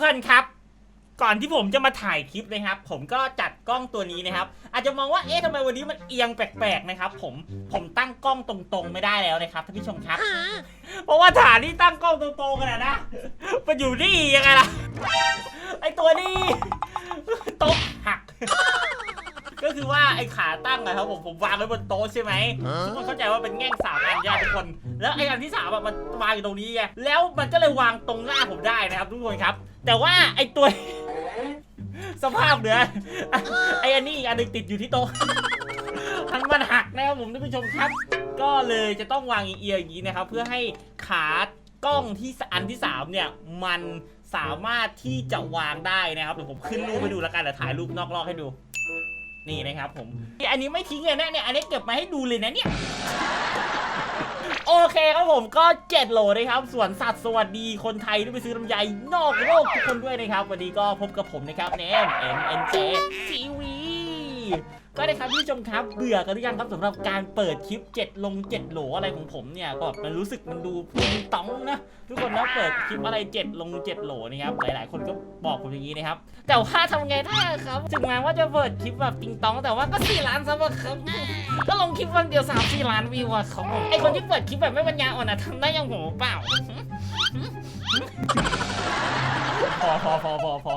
คนครับ ก่อนที่ผมจะมาถ่ายคลิปนะครับ ผมก็จัดกล้องตัวนี้นะครับ อาจจะมองว่าเอ๊ะทำไมวันนี้มันเอียงแปลกๆนะครับ ผมผมตั้งกล้องตรงๆไม่ได้แล้วนะครับท่านผู้ชมครับ เพราะว่าฐานที่ตั้งกล้องตรงๆกันนะนะมันอยู่นี่ยังไงล่ะไอตัวนี้โต๊ะหักก็คือว่าไอขาตั้งอะครับผมผมวางไว้บนโต๊ะใช่ไหมทุกคนเข้าใจว่าเป็นแง่งสามอันใช่ไหมทุกคน แล้วไออันที่สามอะมันวางอยู่ตรงนี้ไงแล้วมันก็เลยวางตรงหน้าผมได้นะครับทุกคนครับ แต่ว่าไอตัว สภาพเหนือไออันนี้อีกอันหนึงติดอยู่ที่โต๊ะทั้งมันหักนะครับผมท่านผู้ชมครับ ก็เลยจะต้องวางเอียงๆอย่างนี้นะครับ เพื่อให้ขากล้องที่อันที่สามเนี่ยมันสามารถที่จะวางได้นะครับเดี๋ยวผมขึ้นรูปให้ดูแล้วกันเดี๋ยวถ่ายรูปนอกรอบให้ดู นี่นะครับผมอันนี้ไม่ทิ้งเลยนะเนี่ยอันนี้เก็บมาให้ดูเลยนะเนี่ย โอเคครับผมก็ 7โหลนะครับสวนสัตว์สวัสดีคนไทยที่ไปซื้อลำไยนอกโลกทุกคนด้วยนะครับ วันนี้ก็พบกับผมนะครับเนม M N J TV ก็ได้ครับท่านผู้ชมครับเบื่อกันหรือยังครับสำหรับการเปิดคลิป 7 ลง 7 โหลอะไรของผมเนี่ยก็มันรู้สึกมันดูติงต้องนะ ทุกคนนะเปิดคลิปอะไร 7 ลง 7 โหลนะครับหลาย ๆ คนก็บอกผมอย่างนี้นะครับ แต่ว่าทำไงได้ครับ ถึงแม้ว่าจะเปิดคลิปแบบติงต้อง แต่ว่าก็4ล้านซับะครับก็ลงคลิปวันเดียว3 4ล้านวิวอะครับผมไอคนที่เปิดคลิปแบบไม่ปัญญาอ่อนอะทำได้อยังผมเปล่าพอพอพอพอพอ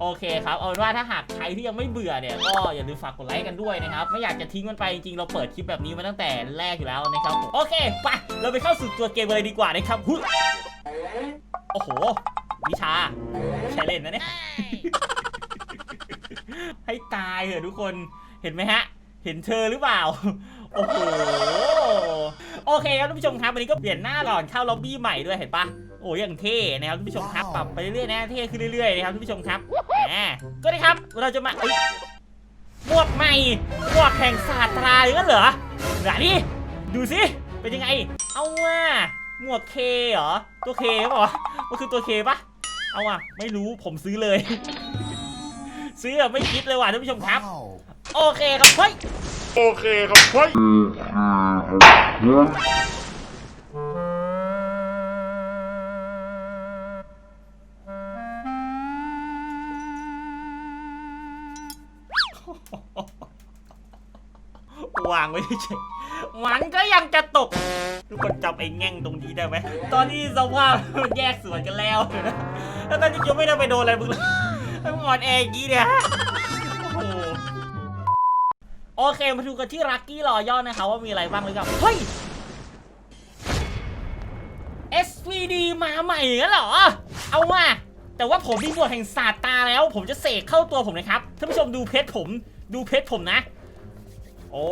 โอเคครับ เอาเป็นว่าถ้าหากใครที่ยังไม่เบื่อเนี่ยก็อย่าลืมฝากกดไลค์กันด้วยนะครับ ไม่อยากจะทิ้งมันไปจริงๆ เราเปิดคลิปแบบนี้มาตั้งแต่แรกอยู่แล้วนะครับผมโอเค ไป เราไปเข้าสู่ตัวเกมเลยดีกว่านะครับหุ้ยโอ้โห วิชาใช้เล่นนะเนี่ย ให้ตายเถอะทุกคน เห็นไหมฮะ เห็นเธอหรือเปล่า โอ้โห โอเคครับท่านผู้ชมครับ วันนี้ก็เปลี่ยนหน้าหลอนเข้าล็อบบี้ใหม่ด้วยเห็นปะ โอ้ยอย่างเท่นะครับท่านผู้ชมครับปรับไปเรื่อยๆนะเท่ขึ้นเรื่อยๆนะครับท่านผู้ชมครับแหมก็ได้ครับเราจะมาเอ้ยหมวกใหม่หมวกแห่งศาสตราอย่างนั้นเหรอไหนดิดูสิเป็นยังไง เอาว่าหมวกเคเหรอตัวเคหรอมันคือตัวเคปะเอาว่ะไม่รู้ผมซื้อเลย ซื้อแบบไม่คิดเลยว่ะท่านผู้ชมครับ โอเคครับเฮ้ยโอเคครับเฮ้ย วางไว้เฉยมันก็ยังจะตก ทุกคนจำไอ้แง่งตรงนี้ได้ไหม ตอนนี้สภาพมันแยกส่วนกันแล้วนะแล้วตอนนี้ยังไม่ได้ไปโดนอะไรมึงเลยไอ้มึงอ่อนแออย่างนี้เนี่ยโอ้โหโอเคมาดูกันที่ลัคกี้รอย่อนะครับว่ามีอะไรบ้างเลยครับเฮ้ย SVD มาใหม่งั้นเหรอ เอาว่าแต่ว่าผมมีบทแห่งศาสตร์ตาแล้ว ผมจะเสกเข้าตัวผมนะครับท่านผู้ชมดูเพชรผม ดูเพชรผมนะ โอ้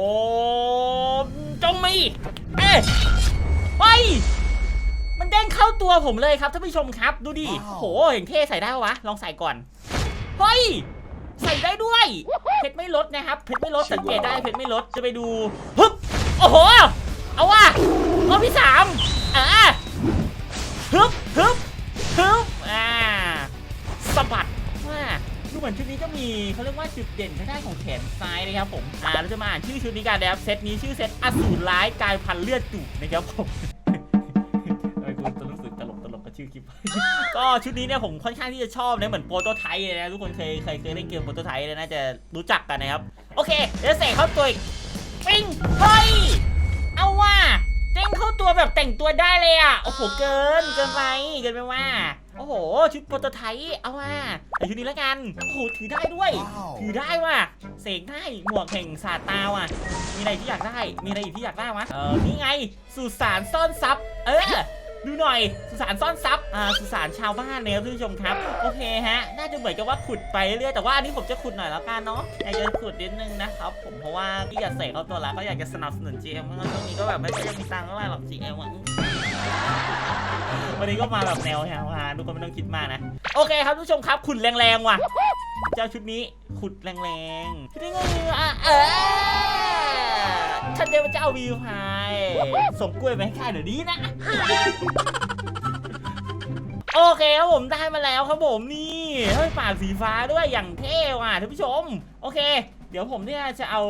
จงมีเอ๊ะเฮ้ยมันเด้งเข้าตัวผมเลยครับท่านผู้ชมครับ ดูดิว้าวโหเห็นเท่ใส่ได้ปะวะ ลองใส่ก่อน เฮ้ย ใส่ได้ด้วย เพชรไม่ลดนะครับ เพชรไม่ลดสังเกตได้เพชรไม่ลดจะไปดูฮึบโอ้โห เอาว่ะรอบที่สามอ่าฮึบ มีเขาเรียกว่าจุดเด่นทางด้านของแขนซ้ายนะครับผมอ่าเราจะมาอ่านชื่อชุดนี้กันนะครับเซตนี้ชื่อเซตอสูรร้ายกายพันธุ์เลือดจุกนะครับผมทำไมคุณจะรู้สึกตลกตลกกับชื่อคลิปก็ชุดนี้เนี่ยผมค่อนข้างที่จะชอบนะเหมือนโปรโตไทป์เลยนะทุกคนเคยเคยเคยเล่นเกมโปรโตไทป์เลยน่าจะรู้จักกันนะครับโอเคเดี๋ยวเสกเข้าตัวอีกปิ้งเฮ้ยเอาว่าเด้งเข้าตัวแบบแต่งตัวได้เลยอะโอ้โหเกินเกินไปเกินไปว่า โอ้โห ชุดโปรโตไทป์เอาว่าแต่ชุดนี้แล้วกันโอ้โหถือได้ด้วย ถือได้ว่ะเสกได้หมวกแห่งศาสตร์ตาว่ะ มีอะไรที่อยากได้ มีอะไรอีกที่อยากได้วะเออนี่ไงสุสานซ่อนทรัพย์เออดูหน่อยสุสานซ่อนทรัพย์อ่าสุสานชาวบ้านเนี่ยครับท่านผู้ชมครับ โอเคฮะ น่าจะเหมือนกับว่าขุดไปเรื่อยแต่ว่าอันนี้ผมจะขุดหน่อยแล้วกันเนาะอยากจะขุดนิดนึงนะครับ ผมเพราะว่าที่อยากเสกเขาตัวละก็อยากจะสนับสนุน GM เพราะว่าช่วงนี้ก็แบบไม่ค่อยจะมีตังค์เท่าไหร่หรอก GM อะ วันนี้ก็มาแบบแนวแนวฮาทุกคนไม่ต้องคิดมากนะ โอเคครับทุกชมครับขุดแรงๆว่ะ เจ้าชุดนี้ขุดแรงๆชุดนี้ก็คืออะเออฉันเดียวเจ้าวิวไฮส่งกล้วยไปให้ข้าเดี๋ยวนี้นะ โอเคครับผมได้มาแล้วครับผมนี่เฮ้ยปากสีฟ้าด้วยอย่างเท่ว่ะท่านผู้ชม โอเค เดี๋ยวผมเนี่ยจะเอา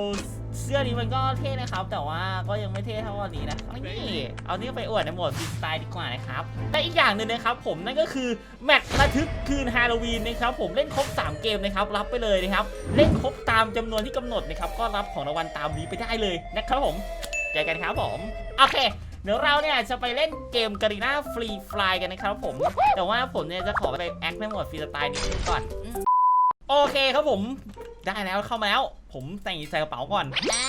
เสื้อนี้มันก็เท่นะครับ แต่ว่าก็ยังไม่เท่เท่าวันนี้นะครับนี่เอานี่ไปอวดในโหมดฟรีสไตล์ดีกว่านะครับแต่อีกอย่างหนึ่งนะครับ ผมนั่นก็คือแมตช์ระทึกคืนฮาโลวีนนะครับผมเล่นครบ 3 เกมนะครับรับไปเลยนะครับเล่นครบตามจำนวนที่กำหนดนะครับก็รับของรางวัลตามนี้ไปได้เลยนะครับผมเจอกันครับผมโอเคเดี๋ยวเราเนี่ยจะไปเล่นเกมการีนาฟรีฟลายกันนะครับผม แต่ว่าผมเนี่ยจะขอไปแอคในโหมดฟรีสไตล์นิดนึงก่อนอืมโอเคครับผม ได้แล้วเข้ามาแล้ว ผมใส่ใส่กระเป๋าก่อนอ่า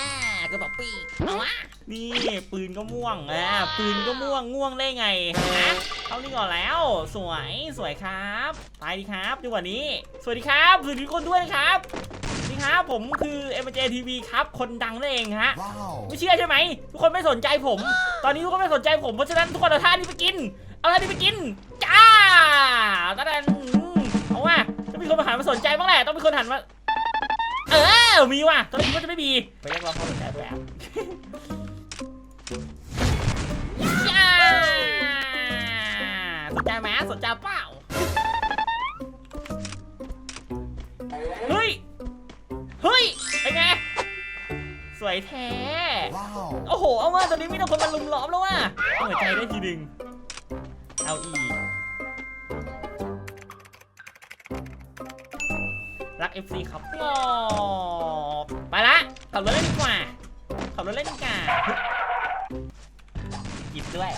กระเป๋าปีกเอาวะนี่ปืนก็ม่วงอ่าปืนก็ม่วงง่วงได้ไงนะเข้านี่ก่อนแล้ว สวยสวยครับไปดีครับจังหวะนี้ สวัสดีครับสวัสดีทุกคนด้วยนะครับสวัสดีครับผมคือ m j TV ครับคนดังนั่นเองฮะไม่เชื่อใช่ไหมทุกคนไม่สนใจผม ตอนนี้ทุกคนไม่สนใจผมเพราะฉะนั้นทุกคนเอาท่านี้ไปกินเอาท่านี้ไปกินจ้าตอนนั้นอืมเอาว่าต้องมีคนมาหันมาสนใจบ้างแหละต้องมีคนหันมาเออ มีว่ะตอนนี้ก็จะไม่มี ไปเรียกร้องความสนใจแบบจ้าสนใจไหมสนใจเปล่า เฮ้ย เฮ้ย เป็นไง สวยแท้ โอ้โห เอาว่าตอนนี้มีแต่คนมาลุมล้อมแล้วว่ะหัวใจได้ทีหนึ่งเอาอีก FC ครับงอบไปละ ขับรถเล่นดีกว่า ขับรถเล่นดีกว่าจีบด้วย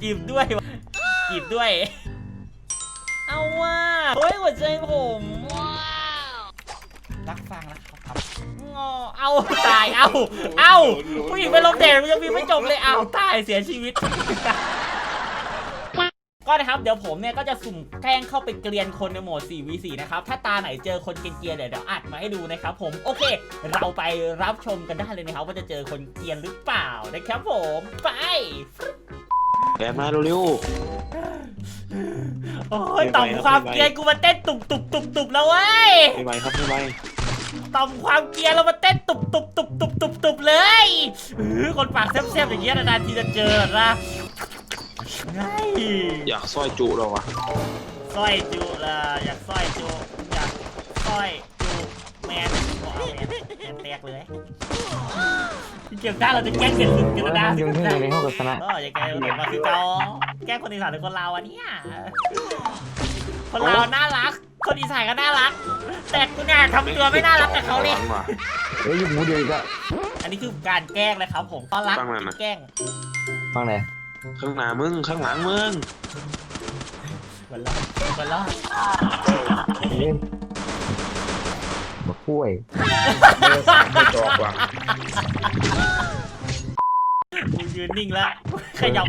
จีบด้วยวะจีบด้วย เอาว่ะเฮ้ยหัวใจผมรักฟังนะครับงอเอาตาย เอา เอาผู้หญิงไปลมแดดมันยังมีไม่จบเลย เอาตายเสียชีวิต ก็นะครับเดี๋ยวผมเนี่ยก็จะสุ่มแกล้งเข้าไปเกลียนคนในโหมด 4v4 นะครับ ถ้าตาไหนเจอคนเกรียนๆเดี๋ยวเดี๋ยวอัดมาให้ดูนะครับผมโอเค เราไปรับชมกันได้เลยนะครับว่าจะเจอคนเกรียนหรือเปล่านะครับผมไปแกมาเร็วโอ้ยต่อมความเกรียนกูมาเต้นตุบตุบตุบตุบแล้วเว้ยๆไม่ไหวครับไม่ไหวต่อมความเกรียร์เรามาเต้นตุบตุบตุบตุบตุบตุบเลยเออคนปากแซ่บๆอย่างเงี้ยนานๆทีจะเจอนะ ไงอยากซอยจุเราอะสร้อยจุละอยากสร้อยจุอยากสร้อยจุแมนบอกเอาแมนแมนแตกเลยเกี่ยวได้เราจะแกล้งเปลี่ยนลุคกันแล้วนะยังที่ในห้องกับคณะเออยังไงเรามาคือเจ้าแกล้งคนอีสานหรือคนลาวอะเนี่ยคนลาวน่ารัก คนอีสานก็น่ารัก แต่กูเนี่ยทำตัวไม่น่ารักกับเขาเลยหวังว่ะเฮ้ยอยู่หมูเดียวอีกอะอันนี้คือการแกล้งเลยครับผมตอนรักตั้งนั่นน่ะแกล้งฟังไหน ข้างหน้ามึง ข้างหลังมึงเหมือนล้อเหมือนล้อเล่นมาคุ้ยไม่จอกว่ะกูยืนนิ่งแล้วขยับ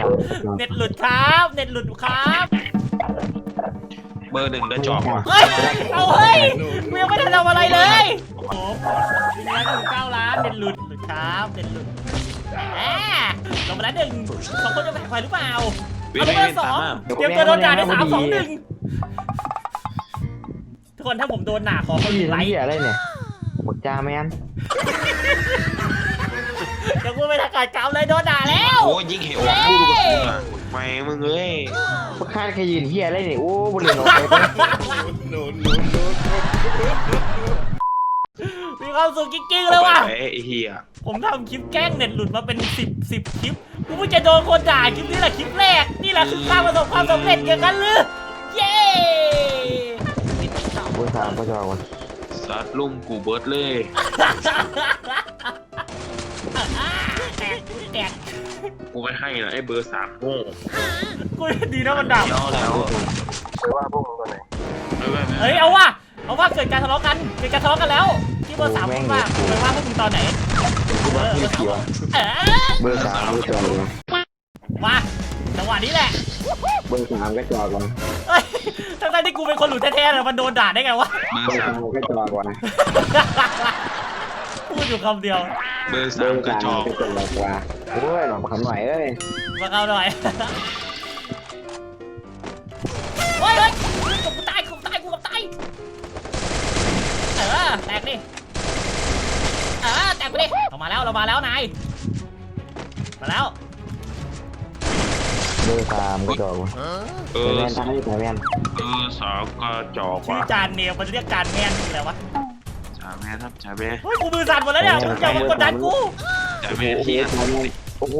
เน็ตหลุดครับ เน็ตหลุดครับเบอร์หนึ่งได้จอกว่ะเฮ้ยเอาเฮ้ยกูยังไม่ได้ทำอะไรเลยโอ้โหมีร้านหนึ่งเก้าล้านเน็ตหลุดหลุดครับเน็ตหลุดแห มลงมาแล้วหนึ่งสองคนจะแบ่งใครหรือเปล่าเว้เอานลงเว้มานสองตามมาเตรียมตัวโดนด่าในสามสองหนึ่งทุกคนถ้าผมโดนด่าขอคนพี่ไลน้ำค์เหี้ยอะไรเนี่ยหมดจาแมนเดี๋ยวกูไปทางการกาวเลยโดนด่าแล้วโอ้ยยิงเหวออกพูดกับกูอะไม่มึงเอ้ยพวกข้าแค่ยืนเหี้ยอะไรเนี่ยโอ้บริเวณออกไปปะมี ความสุขกิ๊กๆเลยว่ะไปไอ้เหี้ยผมทำคลิปแกล้งเน็ตหลุดมาเป็นสิบสิบคลิปกูเพิ่งจะโดนคนด่าคลิปนี้แหละคลิปแรก นี่แหละคือการประสบความสำเร็จอย่างนั้นหรือเย้บนสามก็จะเอาวะสัตว์ลุงกูเบิร์ดเลยแตกแตกกูไม่ให้นะไอ้เบอร์สามโง่กูดีนะมันด่าเดี๋ยวแล้วไปว่าพวกมึงตัวไหนเฮ้ยเอาว่ะเอาว่าเกิดการทะเลาะกันเกิดการทะเลาะกันแล้วที่ เบอร์สามพูดว่าไปว่าพวกมึงตอนไหนกูว่าไม่เกี่ยวเออเบอร์สามก็จอดเลยมาจังหวะนี้แหละเบอร์สามก็จอดก่อนเอ้ยทั้งๆที่กูเป็นคนหลุดแท้ๆเลยมันโดนด่าได้ไงวะเบอเบอร์ร์สาสามมก็จอดก่อนนะพูดอยู่คำเดียว เบอร์เบสาอมร์กระสามจอกก็จอดกว่าโอ้ยหลอกคำหน่อยเอ้ยมาเอาหน่อย มาแล้วเรามาแล้วนายมาแล้วเบอร์สามก็จอดว่ะเอแต่อแมนทำให้แต่แมนเบอร์สามกระจอกชื่อว่ะจานเนลมันเรียกจานแมนคืออะไรวะสามแม่ครับจ่าแม่เฮ้ยกูมือสั่นหมดแล้วเนี่ยมึงอย่ามากดดันกูจ่าโอ้โหแม่โอ้โหเทียนจ่าแมนโอ้โห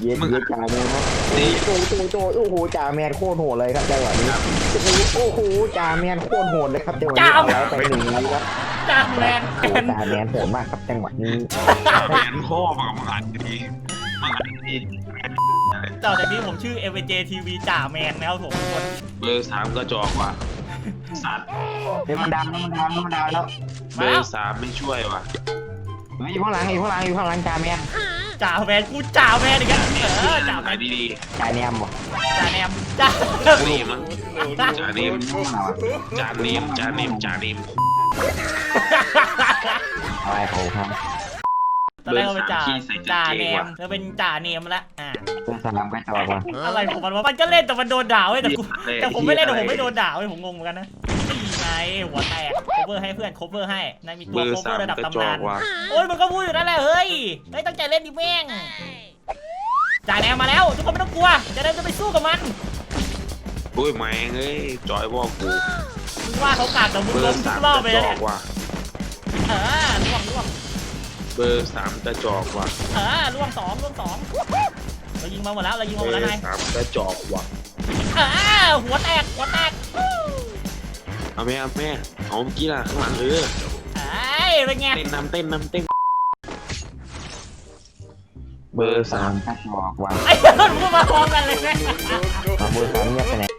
เย็นเย็นจ่าแมนครับนี่โอ้โหโจโอ้โหจ่าแมนโคตรโหดเลยครับจังหวะนี้โอ้โหจ่าแมนโคตรโหดเลยครับจังหวะนี้เอาไว้ไปหนึ่งนี้ครับ จ้าแมนโอ้โหจ่าแมนโหดมากครับจังหวะนี้จ่าแม่พ่อมามึงอ่านดีมึงอ่านดีต่อจากนี้ผมชื่อ m j TV จ่าแมนนะครับผมทุกคนเบอร์สามกระจอกว่ะสัตว์เดี๋ยวมันดังแล้วมันดังแล้วมันดังแล้วเบอร์สามไม่ช่วยว่ะอยู่ข้างหลังอยู่ข้างหลังอยู่ข้างหลังจ่าแมนจ่าแมนกูจ่าแมนอีกแล้วเออจ่าแมขายนดีจ่าแนมบ่จ่าแนมจ่าๆนี่มั้งจ่าเนมจ่าเนมจ่าเนมจ่าเนม อะไรเขาครับตอนแรกเราเป็นจ่าจ่าแนมแล้วเป็นจ่าเนมแล้วอ่าเพื่อนสนามก็จอดว่ะอะไรของมันวะมันก็เล่นแต่มันโดนด่าเว้ยแต่กูแต่ผมไม่เล่นแต่ผมไม่โดนด่าเว้ยผมงงเหมือนกันนะนี่ไงหัวแตก cover ให้เพื่อน cover ให้นายมีตัเบว อร์ cover สามระดับกระจตำอนากน ว่ะโอ้ยมันก็พูดอยู่นั่นแหละเฮ้ยเฮ้ยตั้งใจเล่นดิแม่งจ่าแนมมาแล้วทุกคนไม่ต้องกลัวจะได้จะไปสู้กับมัน อุ้ยแม่งเอ้ยจอยบอกกูมึง ว่าเขากาดแต่มึงเบอล้มร์ทุสากมรอบกไประจแล้วอเนี่กยว่ะ เออล่วงล่วงเบอร์สามกระจอกว่ะเออล่วงสองล่วงสองเรายิงมาหมดแล้วเรายิงเบมาหมอดแล้วร์นายสามกระจอกว่ะ เออหัวแตกหัวแตกเอาแม่เอาแม่เอาเมื่อกี้ล่ะข้างหลังเออเอ้ยเป็นไงเต้นนำเต้นนำเต้น เบอร์สามก็จอกว่ะไอ้เหี้ยมันมาพร้อมกันเลยนะ เอาเบอร์สามเงียบไปไหนเบอร์ส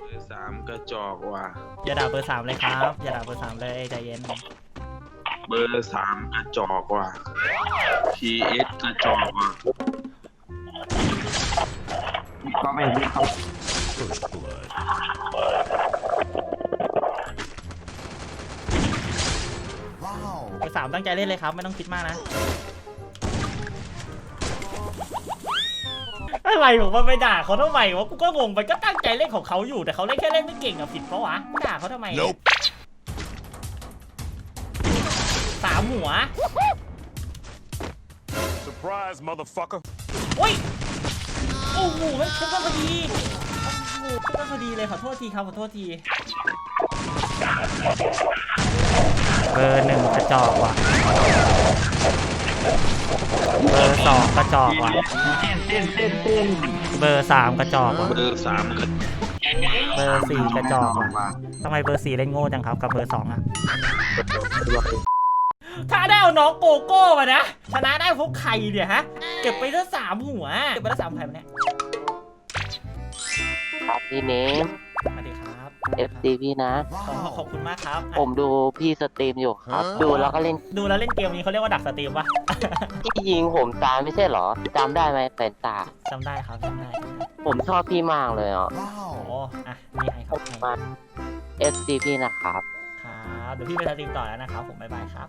ามกระจอกว่ะ อย่าด่าเบอร์สามเลยครับ อย่าด่าเบอร์สามเลยใจเย็น เบอร์สามกระจอกว่ะ PS กระจอกว่ะก็ไม่รู้เขาเบอร์สามตั้งใจเล่นเลยครับ ไม่ต้องคิดมากนะ อะไรผมว่าไปด่าเขาทำไมวะกูก็งงไปก็ตั้งใจเล่นของเขาอยู่แต่เขาเล่นแค่เล่นไม่เก่งอะผิดปะวะด่าเขาทำไมอะสามหัว Surprise, motherfucker. โอ้ย โอ้โหมันชุบกันพอดีโอ้โหชุบกันพอดีเลยขอโทษทีครับขอโทษที เบอร์หนึ่งกระจอกว่ะ เบอร์สองกระจอกว่ะเต้นเต้นเต้นเต้นเบอร์สามกระจอกว่ะ เบอร์สามกระเบอร์สี่กระจอกว่ะทำไมเบอร์สี่เล่นโง่จังครับกับเบอร์สองอะถ้าได้เอาน้องโกโก้มานะชนะได้พวกใครเนี่ยฮะ เก็บไปทั้งสามหัว เก็บไปทั้งสามใครมาเนี่ยครับพี่เนมสวัสดีครับ FC พี่นะขอขอบคุณมากครับอะผมดูพี่สตรีมอยู่ครับ ดูแล้วก็เล่นดูแล้วเล่นเกมนี้เขาเรียกว่าดักสตรีมปะ พี่ยิงผมตายไม่ใช่เหรอจำได้ไหมแฟนตา จำได้ครับจำได้ผมชอบพี่มากเลยอะโอ้โหอะนี่ให้ครับให้มา FC พี่นะครับ ครับ เดี๋ยวพี่ไปสตรีมต่อแล้วนะครับผมบ๊ายบายครับ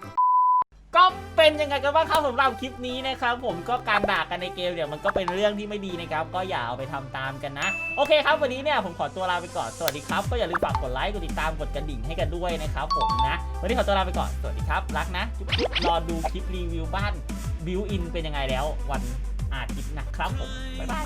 ก็เป็นยังไงกันบ้างครับสำหรับคลิปนี้นะครับผมก็การด่ากันในเกมเนี่ยมันก็เป็นเรื่องที่ไม่ดีนะครับ ก็อย่าเอาไปทำตามกันนะ โอเคครับวันนี้เนี่ยผมขอตัวลาไปก่อนสวัสดีครับ ก็อย่าลืมฝากกดไลค์กดติดตามกดกระดิ่งให้กันด้วยนะครับผมนะ วันนี้ขอตัวลาไปก่อนสวัสดีครับ รักนะจุ๊บรอดูคลิปรีวิวบ้านบิวอินเป็นยังไงแล้ว วันอาทิตย์นะครับผมบ๊ายบาย